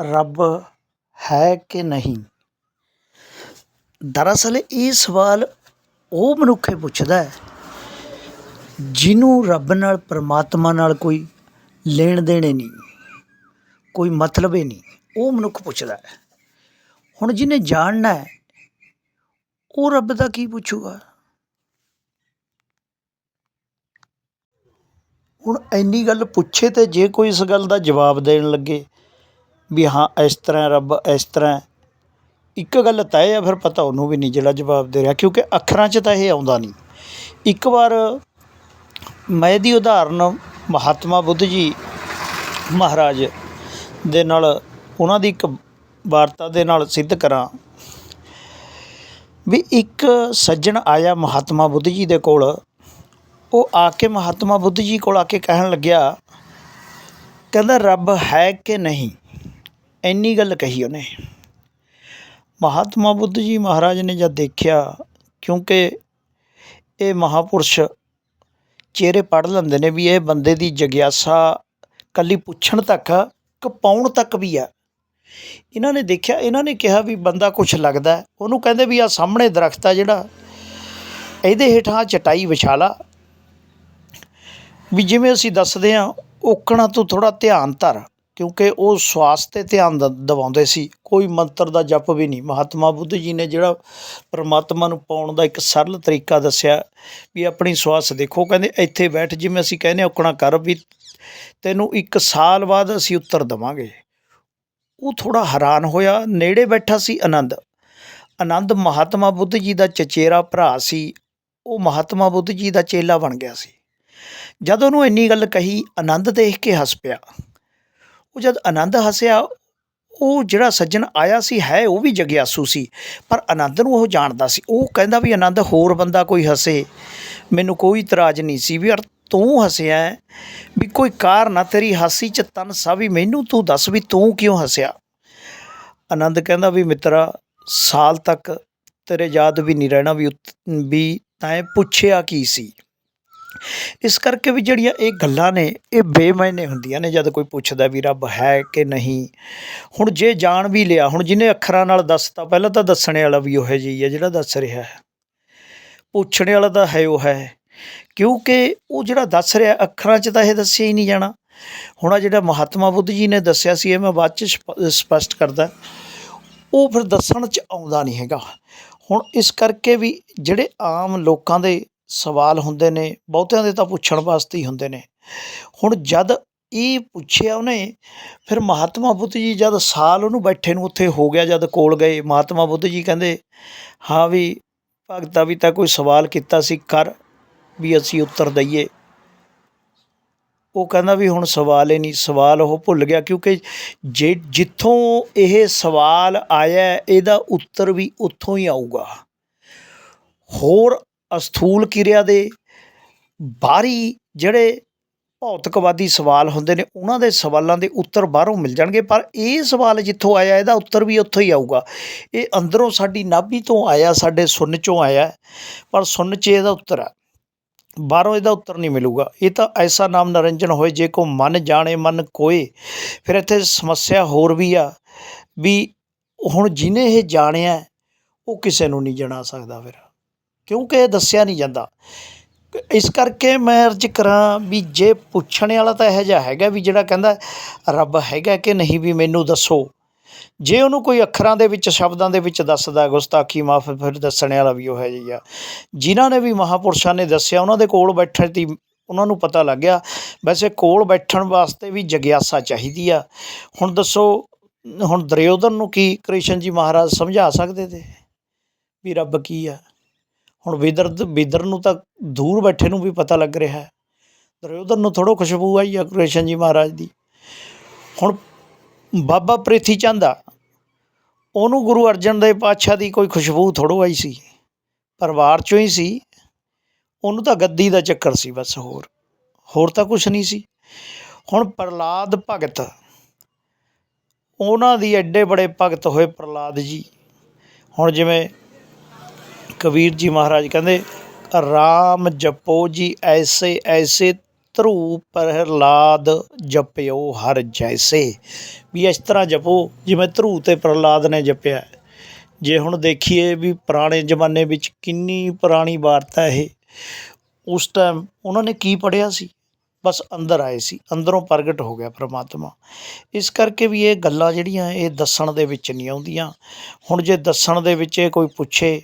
ਰੱਬ ਹੈ ਕਿ ਨਹੀਂ? ਦਰਅਸਲ ਇਹ ਸਵਾਲ ਉਹ ਮਨੁੱਖ ਪੁੱਛਦਾ ਹੈ, ਜਿਹਨੂੰ ਰੱਬ ਨਾਲ, ਪਰਮਾਤਮਾ ਨਾਲ ਕੋਈ ਲੈਣ ਦੇਣ ਨਹੀਂ, ਕੋਈ ਮਤਲਬ ਹੀ ਨਹੀਂ, ਉਹ ਮਨੁੱਖ ਪੁੱਛਦਾ ਹੈ। ਹੁਣ ਜਿਹਨੇ ਜਾਣਨਾ ਹੈ, ਉਹ ਰੱਬ ਦਾ ਕੀ ਪੁੱਛੂਗਾ? ਹੁਣ ਇੰਨੀ ਗੱਲ ਪੁੱਛੇ ਤੇ ਜੇ ਕੋਈ ਇਸ ਗੱਲ ਦਾ ਜਵਾਬ ਦੇਣ ਲੱਗੇ ਵੀ ਹਾਂ, ਇਸ ਤਰ੍ਹਾਂ ਰੱਬ, ਇਸ ਤਰ੍ਹਾਂ ਇੱਕ ਗੱਲ ਤੈਅ ਆ, ਫਿਰ ਪਤਾ ਉਹਨੂੰ ਵੀ ਨਹੀਂ ਜਿਹੜਾ ਜਵਾਬ ਦੇ ਰਿਹਾ, ਕਿਉਂਕਿ ਅੱਖਰਾਂ 'ਚ ਤਾਂ ਇਹ ਆਉਂਦਾ ਨਹੀਂ। ਇੱਕ ਵਾਰ ਮੈਂ ਇਹਦੀ ਉਦਾਹਰਨ ਮਹਾਤਮਾ ਬੁੱਧ ਜੀ ਮਹਾਰਾਜ ਦੇ ਨਾਲ, ਉਹਨਾਂ ਦੀ ਇੱਕ ਵਾਰਤਾ ਦੇ ਨਾਲ ਸਿੱਧ ਕਰਾਂ। ਵੀ ਇੱਕ ਸੱਜਣ ਆਇਆ ਮਹਾਤਮਾ ਬੁੱਧ ਜੀ ਦੇ ਕੋਲ। ਉਹ ਆ ਕੇ ਮਹਾਤਮਾ ਬੁੱਧ ਜੀ ਕੋਲ ਆ ਕੇ ਕਹਿਣ ਲੱਗਿਆ, ਕਹਿੰਦਾ, ਰੱਬ ਹੈ ਕਿ ਨਹੀਂ? ਇੰਨੀ ਗੱਲ ਕਹੀ ਉਹਨੇ। ਮਹਾਤਮਾ ਬੁੱਧ ਜੀ ਮਹਾਰਾਜ ਨੇ ਜਦ ਦੇਖਿਆ, ਕਿਉਂਕਿ ਇਹ ਮਹਾਪੁਰਸ਼ ਚਿਹਰੇ ਪੜ੍ਹ ਲੈਂਦੇ ਨੇ ਵੀ ਇਹ ਬੰਦੇ ਦੀ ਜਗਿਆਸਾ ਕੱਲੀ ਪੁੱਛਣ ਤੱਕ, ਕਪਾਉਣ ਤੱਕ ਵੀ ਆ। ਇਹਨਾਂ ਨੇ ਦੇਖਿਆ, ਇਹਨਾਂ ਨੇ ਕਿਹਾ ਵੀ ਬੰਦਾ ਕੁਛ ਲੱਗਦਾ, ਉਹਨੂੰ ਕਹਿੰਦੇ ਵੀ ਆ ਸਾਹਮਣੇ ਦਰਖਤ ਆ ਜਿਹੜਾ, ਇਹਦੇ ਹੇਠਾਂ ਚਟਾਈ ਵਿਛਾ ਲਾ ਵੀ ਜਿਵੇਂ ਅਸੀਂ ਦੱਸਦੇ ਹਾਂ, ਓਕਣਾ ਤੋਂ ਥੋੜਾ ਧਿਆਨ ਧਰ। ਕਿਉਂਕਿ ਉਹ ਸਵਾਸ ਤੇ ਧਿਆਨ ਦ- ਦਿਵਾਉਂਦੇ ਸੀ। ਕੋਈ ਮੰਤਰ ਦਾ ਜਪ ਵੀ ਨਹੀਂ। ਮਹਾਤਮਾ ਬੁੱਧ ਜੀ ਨੇ ਜਿਹੜਾ ਪਰਮਾਤਮਾ ਨੂੰ ਪਾਉਣ ਦਾ ਇੱਕ ਸਰਲ ਤਰੀਕਾ ਦੱਸਿਆ ਵੀ ਆਪਣੀ ਸਵਾਸ ਦੇਖੋ। ਕਹਿੰਦੇ, ਇੱਥੇ ਬੈਠ ਜਿਵੇਂ ਅਸੀਂ ਕਹਿੰਦੇ ਔਕਣਾ ਕਰ ਵੀ ਤੈਨੂੰ ਇੱਕ ਸਾਲ ਬਾਅਦ ਅਸੀਂ ਉੱਤਰ ਦੇਵਾਂਗੇ। ਉਹ ਥੋੜਾ ਹੈਰਾਨ ਹੋਇਆ। ਨੇੜੇ ਬੈਠਾ ਸੀ ਆਨੰਦ। ਆਨੰਦ ਮਹਾਤਮਾ ਬੁੱਧ ਜੀ ਦਾ ਚਚੇਰਾ ਭਰਾ ਸੀ। ਉਹ ਮਹਾਤਮਾ ਬੁੱਧ ਜੀ ਦਾ ਚੇਲਾ ਬਣ ਗਿਆ ਸੀ। ਜਦ ਉਹਨੂੰ ਇੰਨੀ ਗੱਲ ਕਹੀ, ਆਨੰਦ ਦੇਖ ਕੇ ਹੱਸ ਪਿਆ। ਉਹ ਜਦ ਆਨੰਦ ਹੱਸਿਆ, ਉਹ ਜਿਹੜਾ ਸੱਜਣ ਆਇਆ ਸੀ, ਹੈ ਉਹ ਵੀ ਜਗਿਆਸੂ ਸੀ, ਪਰ ਆਨੰਦ ਨੂੰ ਉਹ ਜਾਣਦਾ ਸੀ। ਉਹ ਕਹਿੰਦਾ ਵੀ ਆਨੰਦ, ਹੋਰ ਬੰਦਾ ਕੋਈ ਹੱਸੇ? ਮੈਨੂੰ ਕੋਈ ਇਤਰਾਜ਼ ਨਹੀਂ ਸੀ ਵੀ ਯਾਰ ਤੂੰ ਹੱਸਿਆ ਵੀ ਕੋਈ ਕਾਰਨ ਆ ਤੇਰੀ ਹਾਸੀ ਚ ਤਨ ਸਾ ਵੀ ਮੈਨੂੰ ਤੂੰ ਦੱਸ ਵੀ ਤੂੰ ਕਿਉਂ ਹੱਸਿਆ? ਆਨੰਦ ਕਹਿੰਦਾ ਵੀ ਮਿੱਤਰਾ, ਸਾਲ ਤੱਕ ਤੇਰੇ ਯਾਦ ਵੀ ਨਹੀਂ ਰਹਿਣਾ ਵੀ ਉਤ- ਵੀ ਤੈਂ ਪੁੱਛਿਆ ਕੀ ਸੀ? ਇਸ ਕਰਕੇ ਵੀ ਜਿਹੜੀਆਂ ਇਹ ਗੱਲਾਂ ਨੇ, ਇਹ ਬੇਮਾਇਨੇ ਹੁੰਦੀਆਂ ਨੇ ਜਦ ਕੋਈ ਪੁੱਛਦਾ ਵੀ ਰੱਬ ਹੈ ਕਿ ਨਹੀਂ। ਹੁਣ ਜੇ ਜਾਣ ਵੀ ਲਿਆ, ਹੁਣ ਜਿਹਨੇ ਅੱਖਰਾਂ ਨਾਲ ਦੱਸਤਾ, ਪਹਿਲਾਂ ਤਾਂ ਦੱਸਣੇ ਵਾਲਾ ਵੀ ਉਹ ਜਿਹੀ ਹੈ ਜਿਹੜਾ ਦੱਸ ਰਿਹਾ ਹੈ। ਪੁੱਛਣੇ ਵਾਲਾ ਤਾਂ ਹੈ ਉਹ ਹੈ, ਕਿਉਂਕਿ ਉਹ ਜਿਹੜਾ ਦੱਸ ਰਿਹਾ, ਅੱਖਰਾਂ 'ਚ ਤਾਂ ਇਹ ਦੱਸਿਆ ਹੀ ਨਹੀਂ ਜਾਣਾ। ਹੁਣ ਆ ਜਿਹੜਾ ਮਹਾਤਮਾ ਬੁੱਧ ਜੀ ਨੇ ਦੱਸਿਆ ਸੀ, ਇਹ ਮੈਂ ਬਾਅਦ 'ਚ ਸਪ- ਸਪਸ਼ਟ ਕਰਦਾ। ਉਹ ਫਿਰ ਦੱਸਣ 'ਚ ਆਉਂਦਾ ਨਹੀਂ ਹੈਗਾ। ਹੁਣ ਇਸ ਕਰਕੇ ਵੀ ਜਿਹੜੇ ਆਮ ਲੋਕਾਂ ਦੇ ਸਵਾਲ ਹੁੰਦੇ ਨੇ, ਬਹੁਤਿਆਂ ਦੇ ਤਾਂ ਪੁੱਛਣ ਵਾਸਤੇ ਹੀ ਹੁੰਦੇ ਨੇ। ਹੁਣ ਜਦ ਇਹ ਪੁੱਛਿਆ ਉਹਨੇ, ਫਿਰ ਮਹਾਤਮਾ ਬੁੱਧ ਜੀ ਜਦ ਸਾਲ ਉਹਨੂੰ ਬੈਠੇ ਨੂੰ ਉੱਥੇ ਹੋ ਗਿਆ, ਜਦ ਕੋਲ ਗਏ, ਮਹਾਤਮਾ ਬੁੱਧ ਜੀ ਕਹਿੰਦੇ, ਹਾਂ ਵੀ ਭਗਤਾ ਵੀ ਤਾਂ ਕੋਈ ਸਵਾਲ ਕੀਤਾ ਸੀ, ਕਰ ਵੀ ਅਸੀਂ ਉੱਤਰ ਦਈਏ। ਉਹ ਕਹਿੰਦਾ ਵੀ ਹੁਣ ਸਵਾਲ ਹੀ ਨਹੀਂ, ਸਵਾਲ ਉਹ ਭੁੱਲ ਗਿਆ ਕਿਉਂਕਿ ਜੇ ਜਿੱਥੋਂ ਇਹ ਸਵਾਲ ਆਇਆ, ਇਹਦਾ ਉੱਤਰ ਵੀ ਉੱਥੋਂ ਹੀ ਆਊਗਾ। ਹੋਰ ਅਸਥੂਲ ਕਿਰਿਆ ਦੇ ਬਾਹਰੀ ਜਿਹੜੇ ਭੌਤਿਕਵਾਦੀ ਸਵਾਲ ਹੁੰਦੇ ਨੇ, ਉਹਨਾਂ ਦੇ ਸਵਾਲਾਂ ਦੇ ਉੱਤਰ ਬਾਹਰੋਂ ਮਿਲ ਜਾਣਗੇ, ਪਰ ਇਹ ਸਵਾਲ ਜਿੱਥੋਂ ਆਇਆ, ਇਹਦਾ ਉੱਤਰ ਵੀ ਉੱਥੋਂ ਹੀ ਆਊਗਾ। ਇਹ ਅੰਦਰੋਂ ਸਾਡੀ ਨਾਭੀ ਤੋਂ ਆਇਆ, ਸਾਡੇ ਸੁੰਨ ਚੋਂ ਆਇਆ, ਪਰ ਸੁੰਨ 'ਚ ਇਹਦਾ ਉੱਤਰ ਆ। ਬਾਹਰੋਂ ਇਹਦਾ ਉੱਤਰ ਨਹੀਂ ਮਿਲੂਗਾ। ਇਹ ਤਾਂ ਐਸਾ ਨਾਮ ਨਰੰਜਨ ਹੋਏ, ਜੇ ਕੋ ਮਨ ਜਾਣੇ, ਮਨ ਕੋਏ। ਫਿਰ ਇੱਥੇ ਸਮੱਸਿਆ ਹੋਰ ਵੀ ਆ, ਵੀ ਹੁਣ ਜਿਹਨੇ ਇਹ ਜਾਣਿਆ, ਉਹ ਕਿਸੇ ਨੂੰ ਨਹੀਂ ਜਣਾ ਸਕਦਾ ਫਿਰ। ਕਿਉਂਕਿ ਇਹ ਦੱਸਿਆ ਨਹੀਂ ਜਾਂਦਾ। ਇਸ ਕਰਕੇ ਮੈਂ ਅਰਜ਼ ਕਰਾਂ ਵੀ ਜੇ ਪੁੱਛਣ ਵਾਲਾ ਤਾਂ ਇਹੋ ਜਿਹਾ ਹੈਗਾ ਵੀ ਜਿਹੜਾ ਕਹਿੰਦਾ, ਰੱਬ ਹੈਗਾ ਕਿ ਨਹੀਂ ਵੀ ਮੈਨੂੰ ਦੱਸੋ? ਜੇ ਉਹਨੂੰ ਕੋਈ ਅੱਖਰਾਂ ਦੇ ਵਿੱਚ, ਸ਼ਬਦਾਂ ਦੇ ਵਿੱਚ ਦੱਸਦਾ, ਗੁਸਤਾਖੀ, ਮਾਫ, ਫਿਰ ਦੱਸਣ ਵਾਲਾ ਵੀ ਉਹ ਹੈ ਜੀ ਆ। ਜਿਨ੍ਹਾਂ ਨੇ ਵੀ ਮਹਾਪੁਰਸ਼ਾਂ ਨੇ ਦੱਸਿਆ, ਉਹਨਾਂ ਦੇ ਕੋਲ ਬੈਠਣ ਦੀ ਉਹਨਾਂ ਨੂੰ ਪਤਾ ਲੱਗ ਗਿਆ, ਵੈਸੇ ਕੋਲ ਬੈਠਣ ਵਾਸਤੇ ਵੀ ਜਗਿਆਸਾ ਚਾਹੀਦੀ ਆ। ਹੁਣ ਦੱਸੋ, ਹੁਣ ਦਰਯੋਧਨ ਨੂੰ ਕੀ ਕ੍ਰਿਸ਼ਨ ਜੀ ਮਹਾਰਾਜ ਸਮਝਾ ਸਕਦੇ ਤੇ? ਵੀ ਰੱਬ ਕੀ ਆ? ਹੁਣ ਵਿਦਰ ਵਿਦਰ ਨੂੰ ਤਾਂ ਦੂਰ ਬੈਠੇ ਨੂੰ ਵੀ ਪਤਾ ਲੱਗ ਰਿਹਾ ਹੈ। ਨੂੰ ਥੋੜ੍ਹਾ ਖੁਸ਼ਬੂ ਆਈ ਆ ਕ੍ਰਿਸ਼ਨ ਜੀ ਮਹਾਰਾਜ ਦੀ। ਹੁਣ ਬਾਬਾ ਪ੍ਰਿਥੀ ਚੰਦ ਆ, ਉਹਨੂੰ ਗੁਰੂ ਅਰਜਨ ਦੇਵ ਪਾਤਸ਼ਾਹ ਦੀ ਕੋਈ ਖੁਸ਼ਬੂ ਥੋੜ੍ਹੋ ਆਈ ਸੀ। ਪਰਿਵਾਰ ਚੋਂ ਹੀ ਸੀ। ਉਹਨੂੰ ਤਾਂ ਗੱਦੀ ਦਾ ਚੱਕਰ ਸੀ ਬਸ ਹੋਰ ਹੋਰ ਤਾਂ ਕੁਝ ਨਹੀਂ ਸੀ। ਹੁਣ ਪ੍ਰਲਾਦ ਭਗਤ, ਉਹਨਾਂ ਦੀ ਐਡੇ ਬੜੇ ਭਗਤ ਹੋਏ ਪ੍ਰਲਾਦ ਜੀ। ਹੁਣ ਜਿਵੇਂ ਕਬੀਰ ਜੀ ਮਹਾਰਾਜ ਕਹਿੰਦੇ, ਰਾਮ ਜਪੋ ਜੀ ਐਸੇ ਐਸੇ ਧਰੂ ਪ੍ਰਹਿਲਾਦ ਜਪਿਓ ਹਰ ਜੈਸੇ। ਵੀ ਇਸ ਤਰ੍ਹਾਂ ਜਪੋ, ਜਿਵੇਂ ਧਰੂ ਤੇ ਪ੍ਰਹਲਾਦ ਨੇ ਜਪਿਆ ਜੇ ਹੁਣ ਦੇਖੀਏ ਵੀ ਪੁਰਾਣੇ ਜ਼ਮਾਨੇ ਵਿੱਚ ਕਿੰਨੀ ਪੁਰਾਣੀ ਵਾਰਤਾ ਇਹ, ਉਸ ਟਾਈਮ ਉਹਨਾਂ ਨੇ ਕੀ ਪੜ੍ਹਿਆ ਸੀ? ਬਸ ਅੰਦਰ ਆਏ ਸੀ, ਅੰਦਰੋਂ ਪ੍ਰਗਟ ਹੋ ਗਿਆ ਪ੍ਰਮਾਤਮਾ। ਇਸ ਕਰਕੇ ਵੀ ਇਹ ਗੱਲਾਂ ਜਿਹੜੀਆਂ ਇਹ ਦੱਸਣ ਦੇ ਵਿੱਚ ਨਹੀਂ ਆਉਂਦੀਆਂ। ਹੁਣ ਜੇ ਦੱਸਣ ਦੇ ਵਿੱਚ ਇਹ ਕੋਈ ਪੁੱਛੇ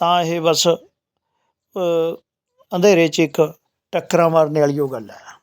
ਤਾਂ ਇਹ ਬਸ ਅੰਧੇਰੇ 'ਚ ਇੱਕ ਟੱਕਰਾਂ ਮਾਰਨ ਵਾਲੀ ਉਹ ਗੱਲ ਹੈ।